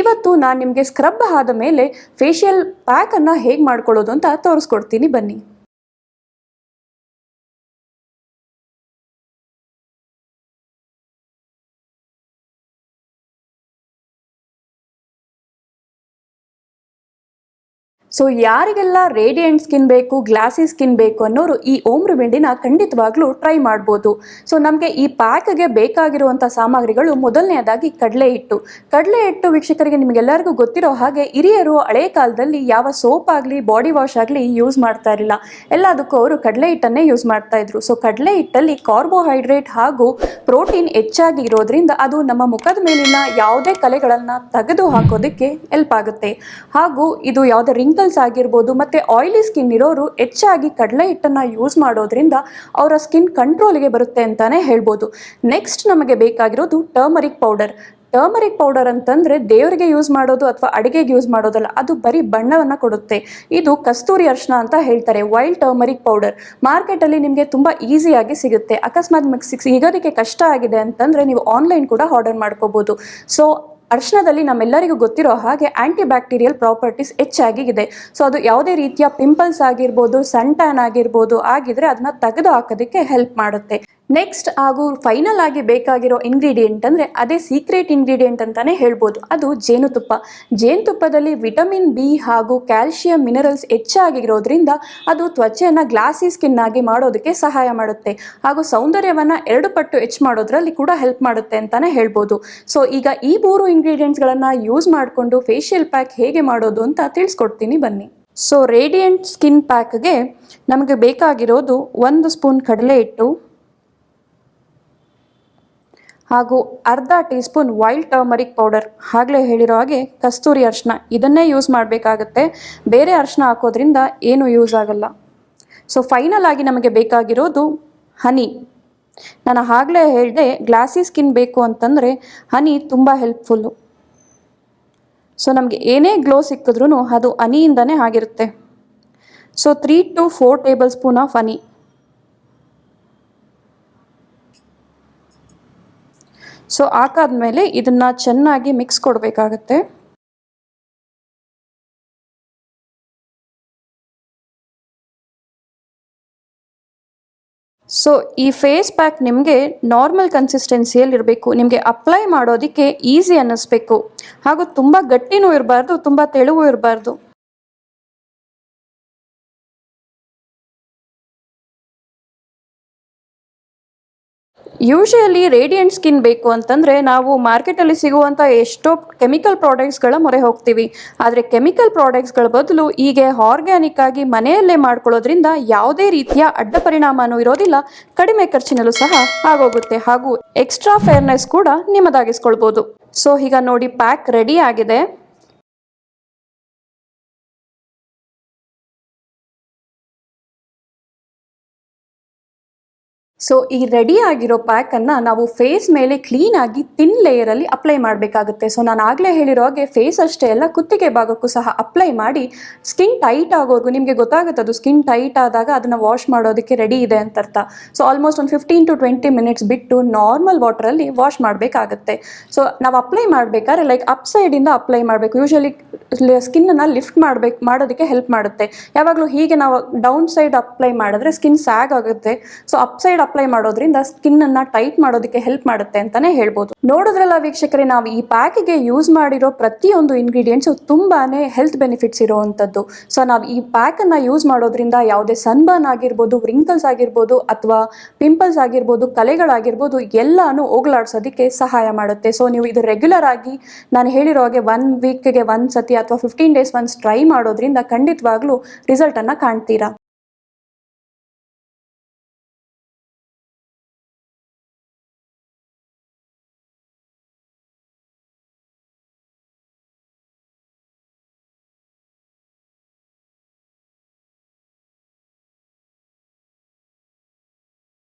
ಇವತ್ತು ನಾನು ನಿಮಗೆ ಸ್ಕ್ರಬ್ ಆದ ಮೇಲೆ ಫೇಶಿಯಲ್ ಪ್ಯಾಕನ್ನು ಹೇಗೆ ಮಾಡ್ಕೊಳ್ಳೋದು ಅಂತ ತೋರಿಸ್ಕೊಡ್ತೀನಿ ಬನ್ನಿ. ಸೊ ಯಾರಿಗೆಲ್ಲ ರೇಡಿಯಂಟ್ ಸ್ಕಿನ್ ಬೇಕು ಗ್ಲಾಸಿ ಸ್ಕಿನ್ ಬೇಕು ಅನ್ನೋರು ಈ ಓಮ್ ರೆಮಿಡಿನ ಖಂಡಿತವಾಗ್ಲೂ ಟ್ರೈ ಮಾಡ್ಬೋದು. ಸೊ ನಮಗೆ ಈ ಪ್ಯಾಕ್ಗೆ ಬೇಕಾಗಿರುವಂಥ ಸಾಮಗ್ರಿಗಳು ಮೊದಲನೆಯದಾಗಿ ಕಡಲೆ ಹಿಟ್ಟು. ಕಡಲೆ ಹಿಟ್ಟು ವೀಕ್ಷಕರಿಗೆ ನಿಮಗೆಲ್ಲರಿಗೂ ಗೊತ್ತಿರೋ ಹಾಗೆ ಹಿರಿಯರು ಹಳೆ ಕಾಲದಲ್ಲಿ ಯಾವ ಸೋಪ್ ಆಗಲಿ ಬಾಡಿ ವಾಶ್ ಆಗಲಿ ಯೂಸ್ ಮಾಡ್ತಾ ಇರಲಿಲ್ಲ. ಎಲ್ಲದಕ್ಕೂ ಅವರು ಕಡಲೆ ಹಿಟ್ಟನ್ನೇ ಯೂಸ್ ಮಾಡ್ತಾ ಇದ್ರು. ಸೊ ಕಡಲೆ ಹಿಟ್ಟಲ್ಲಿ ಕಾರ್ಬೋಹೈಡ್ರೇಟ್ ಹಾಗೂ ಪ್ರೋಟೀನ್ ಹೆಚ್ಚಾಗಿ ಇರೋದ್ರಿಂದ ಅದು ನಮ್ಮ ಮುಖದ ಮೇಲಿನ ಯಾವುದೇ ಕಲೆಗಳನ್ನು ತೆಗೆದು ಹಾಕೋದಕ್ಕೆ ಹೆಲ್ಪ್ ಆಗುತ್ತೆ. ಹಾಗೂ ಇದು ಯಾವುದೇ ರಿಂಕಲ್ಸ್ ಆಗಿರ್ಬೋದು ಮತ್ತು ಆಯಿಲಿ ಸ್ಕಿನ್ ಇರೋರು ಹೆಚ್ಚಾಗಿ ಕಡಲೆ ಹಿಟ್ಟನ್ನು ಯೂಸ್ ಮಾಡೋದ್ರಿಂದ ಅವರ ಸ್ಕಿನ್ ಕಂಟ್ರೋಲ್ಗೆ ಬರುತ್ತೆ ಅಂತಾನೆ ಹೇಳ್ಬೋದು. ನೆಕ್ಸ್ಟ್ ನಮಗೆ ಬೇಕಾಗಿರೋದು ಟರ್ಮರಿಕ್ ಪೌಡರ್ ಟರ್ಮರಿಕ್ ಪೌಡರ್ ಅಂತಂದರೆ ದೇವರಿಗೆ ಯೂಸ್ ಮಾಡೋದು ಅಥವಾ ಅಡುಗೆಗೆ ಯೂಸ್ ಮಾಡೋದಲ್ಲ, ಅದು ಬರೀ ಬಣ್ಣವನ್ನು ಕೊಡುತ್ತೆ. ಇದು ಕಸ್ತೂರಿ ಅರ್ಶನ ಅಂತ ಹೇಳ್ತಾರೆ ವೈಲ್ಡ್ ಟರ್ಮರಿಕ್ ಪೌಡರ್ ಮಾರ್ಕೆಟಲ್ಲಿ ನಿಮಗೆ ತುಂಬ ಈಸಿಯಾಗಿ ಸಿಗುತ್ತೆ. ಅಕಸ್ಮಾತ್ ಸಿಗ್ ಸಿಗೋದಕ್ಕೆ ಕಷ್ಟ ಆಗಿದೆ ಅಂತಂದರೆ ನೀವು ಆನ್ಲೈನ್ ಕೂಡ ಆರ್ಡರ್ ಮಾಡ್ಕೋಬೋದು. ಸೊ ಅರ್ಶನದಲ್ಲಿ ನಮ್ಮೆಲ್ಲರಿಗೂ ಗೊತ್ತಿರೋ ಹಾಗೆ ಆಂಟಿ ಬ್ಯಾಕ್ಟೀರಿಯಲ್ ಪ್ರಾಪರ್ಟೀಸ್ ಹೆಚ್ಚಾಗಿ ಇದೆ ಸೊ ಅದು ಯಾವುದೇ ರೀತಿಯ ಪಿಂಪಲ್ಸ್ ಆಗಿರ್ಬೋದು ಸನ್ ಟ್ಯಾನ್ ಆಗಿರ್ಬೋದು, ಆಗಿದ್ರೆ ಅದನ್ನ ತೆಗೆದು ಹಾಕೋದಕ್ಕೆ ಹೆಲ್ಪ್ ಮಾಡುತ್ತೆ. ನೆಕ್ಸ್ಟ್ ಹಾಗೂ ಫೈನಲ್ ಆಗಿ ಬೇಕಾಗಿರೋ ಇಂಗ್ರೀಡಿಯೆಂಟ್ ಅಂದರೆ ಅದೇ ಸೀಕ್ರೆಟ್ ಇಂಗ್ರೀಡಿಯೆಂಟ್ ಅಂತಲೇ ಹೇಳ್ಬೋದು. ಅದು ಜೇನುತುಪ್ಪ. ಜೇನುತುಪ್ಪದಲ್ಲಿ ವಿಟಮಿನ್ ಬಿ ಹಾಗೂ ಕ್ಯಾಲ್ಶಿಯಂ ಮಿನರಲ್ಸ್ ಹೆಚ್ಚಾಗಿರೋದ್ರಿಂದ ಅದು ತ್ವಚೆಯನ್ನು ಗ್ಲಾಸಿ ಸ್ಕಿನ್ ಆಗಿ ಮಾಡೋದಕ್ಕೆ ಸಹಾಯ ಮಾಡುತ್ತೆ. ಹಾಗೂ ಸೌಂದರ್ಯವನ್ನು ಎರಡು ಪಟ್ಟು ಹೆಚ್ಚು ಮಾಡೋದ್ರಲ್ಲಿ ಕೂಡ ಹೆಲ್ಪ್ ಮಾಡುತ್ತೆ ಅಂತಲೇ ಹೇಳ್ಬೋದು. ಸೊ ಈಗ ಈ ಮೂರು ಇಂಗ್ರೀಡಿಯೆಂಟ್ಸ್ಗಳನ್ನು ಯೂಸ್ ಮಾಡಿಕೊಂಡು ಫೇಶಿಯಲ್ ಪ್ಯಾಕ್ ಹೇಗೆ ಮಾಡೋದು ಅಂತ ತಿಳಿಸ್ಕೊಡ್ತೀನಿ ಬನ್ನಿ. ಸೊ ರೇಡಿಯಂಟ್ ಸ್ಕಿನ್ ಪ್ಯಾಕ್ಗೆ ನಮಗೆ ಬೇಕಾಗಿರೋದು ಒಂದು ಸ್ಪೂನ್ ಕಡಲೆ ಹಿಟ್ಟು ಹಾಗೂ ಅರ್ಧ teaspoon wild turmeric powder. ಆಗಲೇ ಹೇಳಿರೋ ಹಾಗೆ ಕಸ್ತೂರಿ ಅರಿಶಿನ ಇದನ್ನೇ ಯೂಸ್ ಮಾಡಬೇಕಾಗತ್ತೆ. ಬೇರೆ ಅರ್ಶಿನ ಹಾಕೋದ್ರಿಂದ ಏನು ಯೂಸ್ ಆಗಲ್ಲ. ಸೊ ಫೈನಲ್ ಆಗಿ ನಮಗೆ ಬೇಕಾಗಿರೋದು ಹನಿ. ನಾನು ಆಗಲೇ ಹೇಳಿದೆ ಗ್ಲಾಸಿ ಸ್ಕಿನ್ ಬೇಕು ಅಂತಂದರೆ ಹನಿ ತುಂಬ ಹೆಲ್ಪ್ಫುಲ್ಲು. ಸೊ ನಮಗೆ ಏನೇ ಗ್ಲೋ ಸಿಕ್ಕಿದ್ರೂ ಅದು ಹನಿಯಿಂದನೇ ಆಗಿರುತ್ತೆ. So three to four tablespoon of honey. So ಹಾಕಾದ್ಮೇಲೆ ಇದನ್ನ ಚೆನ್ನಾಗಿ ಮಿಕ್ಸ್ ಕೊಡಬೇಕಾಗತ್ತೆ. ಸೊ ಈ ಫೇಸ್ ಪ್ಯಾಕ್ ನಿಮಗೆ ನಾರ್ಮಲ್ ಕನ್ಸಿಸ್ಟೆನ್ಸಿಯಲ್ಲಿ ಇರಬೇಕು. ನಿಮಗೆ ಅಪ್ಲೈ ಮಾಡೋದಕ್ಕೆ ಈಸಿ ಅನ್ನಿಸ್ಬೇಕು. ಹಾಗೂ ತುಂಬ ಗಟ್ಟಿನೂ ಇರಬಾರ್ದು, ತುಂಬ ತೆಳುವೂ ಇರಬಾರ್ದು. ಯೂಶಲಿ ರೇಡಿಯಂಟ್ ಸ್ಕಿನ್ ಬೇಕು ಅಂತಂದರೆ ನಾವು ಮಾರ್ಕೆಟಲ್ಲಿ ಸಿಗುವಂಥ ಎಷ್ಟೋ ಕೆಮಿಕಲ್ ಪ್ರಾಡಕ್ಟ್ಸ್ಗಳ ಮೊರೆ ಹೋಗ್ತೀವಿ. ಆದರೆ ಕೆಮಿಕಲ್ ಪ್ರಾಡಕ್ಟ್ಸ್ಗಳ ಬದಲು ಹೀಗೆ ಆರ್ಗ್ಯಾನಿಕ್ ಆಗಿ ಮನೆಯಲ್ಲೇ ಮಾಡ್ಕೊಳ್ಳೋದ್ರಿಂದ ಯಾವುದೇ ರೀತಿಯ ಅಡ್ಡ ಪರಿಣಾಮನೂ ಇರೋದಿಲ್ಲ. ಕಡಿಮೆ ಖರ್ಚಿನಲ್ಲೂ ಸಹ ಆಗೋಗುತ್ತೆ. ಹಾಗೂ ಎಕ್ಸ್ಟ್ರಾ ಫೇರ್ನೆಸ್ ಕೂಡ ನಿಮ್ಮದಾಗಿಸ್ಕೊಳ್ಬೋದು. ಸೊ ಈಗ ನೋಡಿ ಪ್ಯಾಕ್ ರೆಡಿ ಆಗಿದೆ. ಸೊ ಈ ರೆಡಿ ಆಗಿರೋ ಪ್ಯಾಕನ್ನು ನಾವು ಫೇಸ್ ಮೇಲೆ ಕ್ಲೀನಾಗಿ ತಿನ್ ಲೇಯರಲ್ಲಿ ಅಪ್ಲೈ ಮಾಡಬೇಕಾಗುತ್ತೆ. ಸೊ ನಾನು ಆಗಲೇ ಹೇಳಿರೋ ಹಾಗೆ ಫೇಸ್ ಅಷ್ಟೇ ಅಲ್ಲ, ಕುತ್ತಿಗೆ ಭಾಗಕ್ಕೂ ಸಹ ಅಪ್ಲೈ ಮಾಡಿ ಸ್ಕಿನ್ ಟೈಟ್ ಆಗೋವರೆಗೂ ನಿಮಗೆ ಗೊತ್ತಾಗುತ್ತೆ ಅದು ಸ್ಕಿನ್ ಟೈಟ್ ಆದಾಗ ಅದನ್ನು ವಾಶ್ ಮಾಡೋದಕ್ಕೆ ರೆಡಿ ಇದೆ ಅಂತ ಅರ್ಥ. ಸೊ ಆಲ್ಮೋಸ್ಟ್ ಒಂದು ಫಿಫ್ಟೀನ್ ಟು ಟ್ವೆಂಟಿ ಮಿನಿಟ್ಸ್ ಬಿಟ್ಟು ನಾರ್ಮಲ್ ವಾಟರಲ್ಲಿ ವಾಶ್ ಮಾಡಬೇಕಾಗುತ್ತೆ. ಸೊ ನಾವು ಅಪ್ಲೈ ಮಾಡಬೇಕಾದ್ರೆ ಲೈಕ್ ಅಪ್ ಸೈಡಿಂದ ಅಪ್ಲೈ ಮಾಡಬೇಕು. ಯೂಶಲಿ ಸ್ಕಿನ್ನನ್ನು ಲಿಫ್ಟ್ ಮಾಡಬೇಕು, ಮಾಡೋದಕ್ಕೆ ಹೆಲ್ಪ್ ಮಾಡುತ್ತೆ. ಯಾವಾಗಲೂ ಹೀಗೆ ನಾವು ಡೌನ್ ಸೈಡ್ ಅಪ್ಲೈ ಮಾಡಿದ್ರೆ ಸ್ಕಿನ್ ಸ್ಯಾಗ್ ಆಗುತ್ತೆ. ಸೊ, ಅಪ್ ಸೈಡ್ ಅಪ್ಲೈ ಮಾಡೋದ್ರಿಂದ ಸ್ಕಿನ್ ಅನ್ನ ಟೈಟ್ ಮಾಡೋದಕ್ಕೆ ಹೆಲ್ಪ್ ಮಾಡುತ್ತೆ ಅಂತಾನೆ ಹೇಳ್ಬೋದು. ನೋಡಿದ್ರಲ್ಲ ವೀಕ್ಷಕರೇ, ನಾವು ಈ ಪ್ಯಾಕಿಗೆ ಯೂಸ್ ಮಾಡಿರೋ ಪ್ರತಿಯೊಂದು ಇಂಗ್ರೀಡಿಯೆಂಟ್ಸ್ ತುಂಬಾನೇ ಹೆಲ್ತ್ ಬೆನಿಫಿಟ್ಸ್ ಇರೋವಂಥದ್ದು. ಸೊ, ನಾವು ಈ ಪ್ಯಾಕನ್ನು ಯೂಸ್ ಮಾಡೋದ್ರಿಂದ ಯಾವುದೇ ಸನ್ಬರ್ನ್ ಆಗಿರ್ಬೋದು, ರಿಂಕಲ್ಸ್ ಆಗಿರ್ಬೋದು ಅಥವಾ ಪಿಂಪಲ್ಸ್ ಆಗಿರ್ಬೋದು, ಕಲೆಗಳಾಗಿರ್ಬೋದು, ಎಲ್ಲಾನು ಹೋಗ್ಲಾಡ್ಸೋದಕ್ಕೆ ಸಹಾಯ ಮಾಡುತ್ತೆ. ಸೊ, ನೀವು ಇದು ರೆಗ್ಯುಲರ್ ಆಗಿ ನಾನು ಹೇಳಿರೋ ಹಾಗೆ ಒನ್ ವೀಕ್ಗೆ ಒಂದು ಸತಿ ಅಥವಾ ಫಿಫ್ಟೀನ್ ಡೇಸ್ ಒನ್ಸ್ ಟ್ರೈ ಮಾಡೋದ್ರಿಂದ ಖಂಡಿತವಾಗ್ಲೂ ರಿಸಲ್ಟನ್ನು ಕಾಣ್ತೀರಾ?